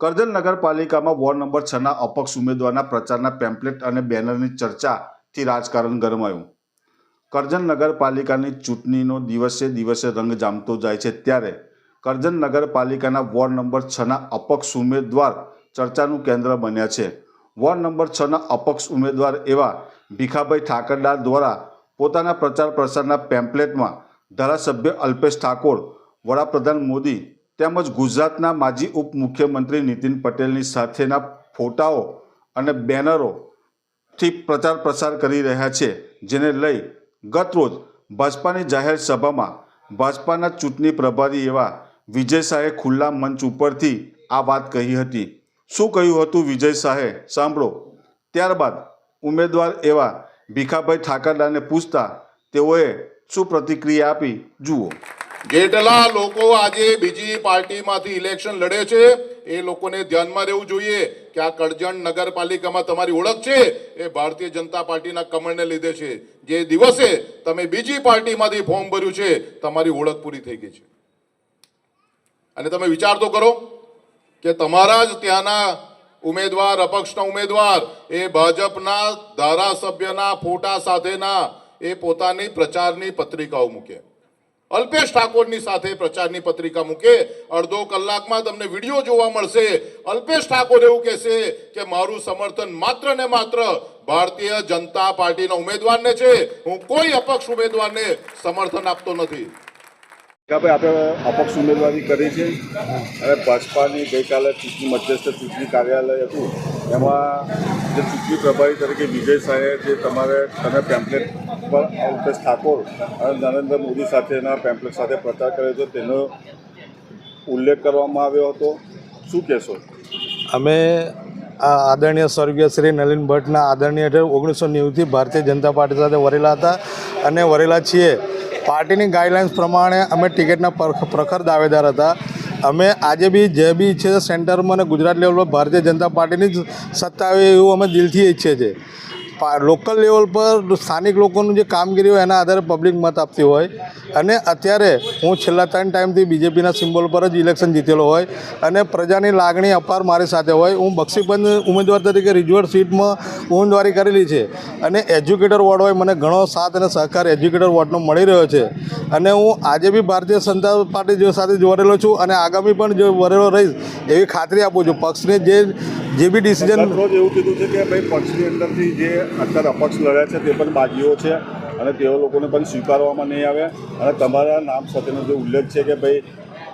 કરજણ નગરપાલિકામાં ward number છના અપક્ષ ઉમેદવારના પ્રચારના પેમ્પલેટ અને બેનરની ચર્ચાથી રાજકારણ ગરમાયું. કરજણ નગરપાલિકાની ચૂંટણીનો દિવસે દિવસે રંગ જામતો જાય છે ત્યારે કરજણ નગરપાલિકાના વોર્ડ નંબર છના અપક્ષ ઉમેદવાર ચર્ચાનું કેન્દ્ર બન્યા છે. વોર્ડ નંબર છના અપક્ષ ઉમેદવાર એવા ભીખાભાઈ ઠાકરદાર દ્વારા પોતાના પ્રચાર પ્રસારના પેમ્પલેટમાં ધારાસભ્ય અલ્પેશ ઠાકોર, વડાપ્રધાન મોદી તેમજ ગુજરાતના માજી ઉપમુખ્યમંત્રી નીતિન પટેલની સાથેના ફોટાઓ અને બેનરોથી પ્રચાર પ્રસાર કરી રહ્યા છે, જેને લઈ ગતરોજ ભાજપાની જાહેર સભામાં ભાજપાના ચૂંટણી પ્રભારી એવા વિજય શાહે ખુલ્લા મંચ ઉપરથી આ વાત કહી હતી. શું કહ્યું હતું વિજય શાહે? સાંભળો. ત્યારબાદ ઉમેદવાર એવા ભીખાભાઈ ઠાકરદાને પૂછતા તેઓએ શું પ્રતિક્રિયા આપી? જુઓ. જેટલા લોકો આજે બીજી પાર્ટીમાંથી ઇલેક્શન લડે છે. એ લોકોને ધ્યાનમાં રહેવું જોઈએ કે આ કરજણ નગરપાલિકામાં તમારી ઓળખ છે. એ ભારતીય જનતા પાર્ટીના કમળને લીધે છે. જે દિવસે તમે બીજી પાર્ટીમાંથી ફોર્મ ભર્યું છે, તમારી ઓળખ પૂરી થઈ ગઈ છે. અને તમે વિચાર તો કરો કે તમારા જ ત્યાંના ઉમેદવાર, અપક્ષના ઉમેદવાર, એ ભાજપના ધારાસભ્યના ફોટા સાથેના એ પોતાની પ્રચારની પત્રિકાઓ મૂકે અલ્પેશ ઠાકોરની સાથે પ્રચારની પત્રિકા મૂકે, અડધો કલાકમાં તમને વીડિયો જોવા મળશે. અલ્પેશ ઠાકોર એવું કહેશે કે મારું સમર્થન માત્ર ને માત્ર ભારતીય જનતા પાર્ટીના ઉમેદવારને છે. હું કોઈ અપક્ષ ઉમેદવારને સમર્થન આપતો નથી. ભાઈ આપણે અપક્ષ ઉમેદવારી કરી છે અને ભાજપાની ગઈકાલે ચૂંટણી મધ્યસ્થ ચૂંટણી કાર્યાલય હતું, એમાં જે ચૂંટણી પ્રભારી તરીકે વિજય શાહે જે તમારે તમે પેમ્પલેટ પર અલ્પેશ ઠાકોર અને નરેન્દ્ર મોદી સાથેના પેમ્પલેટ સાથે પ્રચાર કર્યો હતો, તેનો ઉલ્લેખ કરવામાં આવ્યો હતો. શું કહેશો? અમે આ આદરણીય સ્વર્ગીય શ્રી નલિન ભટ્ટના આદરણીય ઓગણીસો નેવુંથી ભારતીય જનતા પાર્ટી સાથે વરેલા હતા અને વરેલા છીએ. પાર્ટીની ગાઈડલાઇન્સ પ્રમાણે અમે ટિકિટના પર- પ્રખર દાવેદાર હતા. અમે આજે બી જે બી ઈચ્છે છે સેન્ટરમાં અને ગુજરાત લેવલ પર ભારતીય જનતા પાર્ટીની જ સત્તા આવે એવું અમે દિલથી ઈચ્છીએ છીએ. લોકલ લેવલ પર સ્થાનિક લોકોનું જે કામગીરી હોય એના આધારે પબ્લિક મત આપતી હોય. અને અત્યારે હું છેલ્લા ત્રણ ટાઈમથી બીજેપીના સિમ્બોલ પર જ ઇલેક્શન જીતેલો હોય અને પ્રજાની લાગણી અપાર મારી સાથે હોય. હું બક્ષીપંચ ઉમેદવાર તરીકે રિઝવર સીટમાં ઉમેદવારી કરેલી છે અને એજ્યુકેટર વોર્ડ હોય મને ઘણો સાથ અને સહકાર એજ્યુકેટર વોર્ડનો મળી રહ્યો છે. અને હું આજે બી ભારતીય જનતા પાર્ટી સાથે જોડેલો છું અને આગામી પણ જો વરેલો રહીશ એવી ખાતરી આપું છું. પક્ષને જે જે બી ડિસિઝન એવું કીધું છે કે ભાઈ પક્ષની અંદરથી જે અત્યારે અપક્ષ લડ્યા છે, તે પણ બાગીઓ છે અને તેઓ લોકોને પણ સ્વીકારવામાં નહીં આવે. અને તમારા નામ સાથેનો જે ઉલ્લેખ છે કે ભાઈ,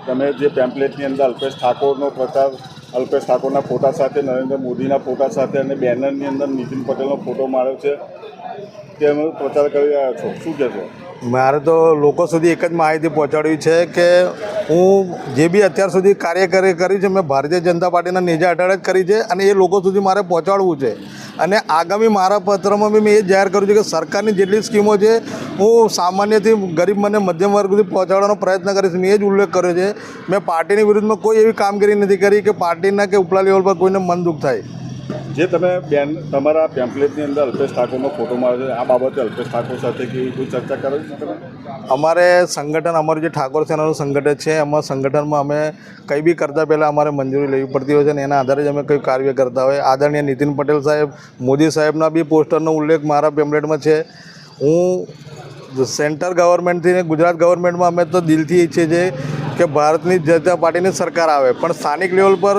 તમે જે પેમ્પલેટની અંદર અલ્પેશ ઠાકોરનો પ્રચાર અલ્પેશ ઠાકોરના ફોટા સાથે, નરેન્દ્ર મોદીના ફોટા સાથે અને બેનરની અંદર નીતિન પટેલનો ફોટો માર્યો છે, તેનો પ્રચાર કરી રહ્યા છો. શું કહેશો? મારે તો લોકો સુધી એક જ માહિતી પહોંચાડવી છે કે હું જે બી અત્યાર સુધી કાર્ય કરી કરી છે, મેં ભારતીય જનતા પાર્ટીના નેજા હેઠળ જ કરી છે અને એ લોકો સુધી મારે પહોંચાડવું છે. અને આગામી મારા પત્રમાં બી મેં એ જાહેર કર્યું છે કે સરકારની જેટલી સ્કીમો છે, હું સામાન્યથી ગરીબ મને મધ્યમ વર્ગ સુધી પહોંચાડવાનો પ્રયત્ન કરીશ. મેં એ જ ઉલ્લેખ કર્યો છે. મેં પાર્ટીની વિરુદ્ધમાં કોઈ એવી કામગીરી નથી કરી કે પાર્ટીના કે ઉપલા લેવલ પર કોઈને મન દુઃખ થાય. જે તમે બેન તમારા પેમ્પલેટની અંદર અલ્પેશ ઠાકોરનો ફોટો માર્યો આ બાબતે અલ્પેશ ઠાકોર સાથે કેવી કોઈ ચર્ચા કરી છો તમે? અમારે સંગઠન, અમારું જે ઠાકોર સેનાનું સંગઠન છે, એમાં સંગઠનમાં અમે કંઈ બી કરતાં પહેલાં અમારે મંજૂરી લેવી પડતી હોય છે અને એના આધારે જ અમે કંઈ કાર્ય કરતા હોય. આદરણીય નીતિન પટેલ સાહેબ, મોદી સાહેબના બી પોસ્ટરનો ઉલ્લેખ મારા પેમ્પલેટમાં છે. હું સેન્ટર ગવર્મેન્ટથી ને ગુજરાત ગવર્મેન્ટમાં અમે તો દિલથી ઈચ્છીએ છીએ કે ભારતની જનતા પાર્ટીની સરકાર આવે. પણ સ્થાનિક લેવલ પર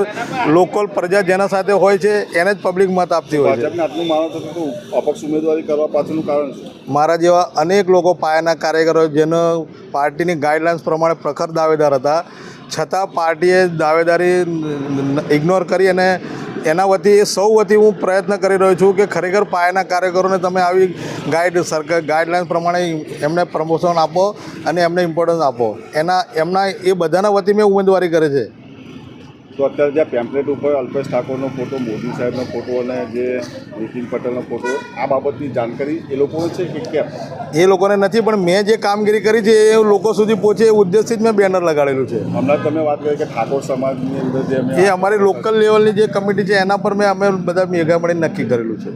લોકલ પ્રજા જેના સાથે હોય છે એને જ પબ્લિક મત આપતી હોય છે. આટલું માનો અપક્ષ ઉમેદવારી કરવા પાછળનું કારણ મારા જેવા અનેક લોકો પાયાના કાર્યકરો જેનો પાર્ટીની ગાઈડલાઇન્સ પ્રમાણે પ્રખર દાવેદાર હતા. છતાં પાર્ટીએ દાવેદારી ઇગ્નોર કરી અને એના વતી સૌ વતી હું પ્રયત્ન કરી રહ્યો છું કે ખરેખર પાયાના કાર્યકરોને તમે આવી ગાઈડ સરકાર ગાઈડલાઇન્સ પ્રમાણે એમને પ્રમોશન આપો અને એમને ઇમ્પોર્ટન્સ આપો. એના, એમના એ બધાના વતી મેં ઉમેદવારી કરે છે. તો અત્યારે જે પેમ્પલેટ ઉપર અલ્પેશ ઠાકોરનો ફોટો મોદી સાહેબનો ફોટો અને જે નીતિન પટેલનો ફોટો આ બાબતની જાણકારી એ લોકોને છે કે કેમ? એ લોકોને નથી પણ મેં જે કામગીરી કરી છે એ લોકો સુધી પહોંચે એ ઉદ્દેશથી જ મેં બેનર લગાડેલું છે. હમણાં તમે વાત કરી કે ઠાકોર સમાજની અંદર જે એ અમારી લોકલ લેવલની જે કમિટી છે એના પર મેં અમે બધા ભેગા મળીને નક્કી કરેલું છે.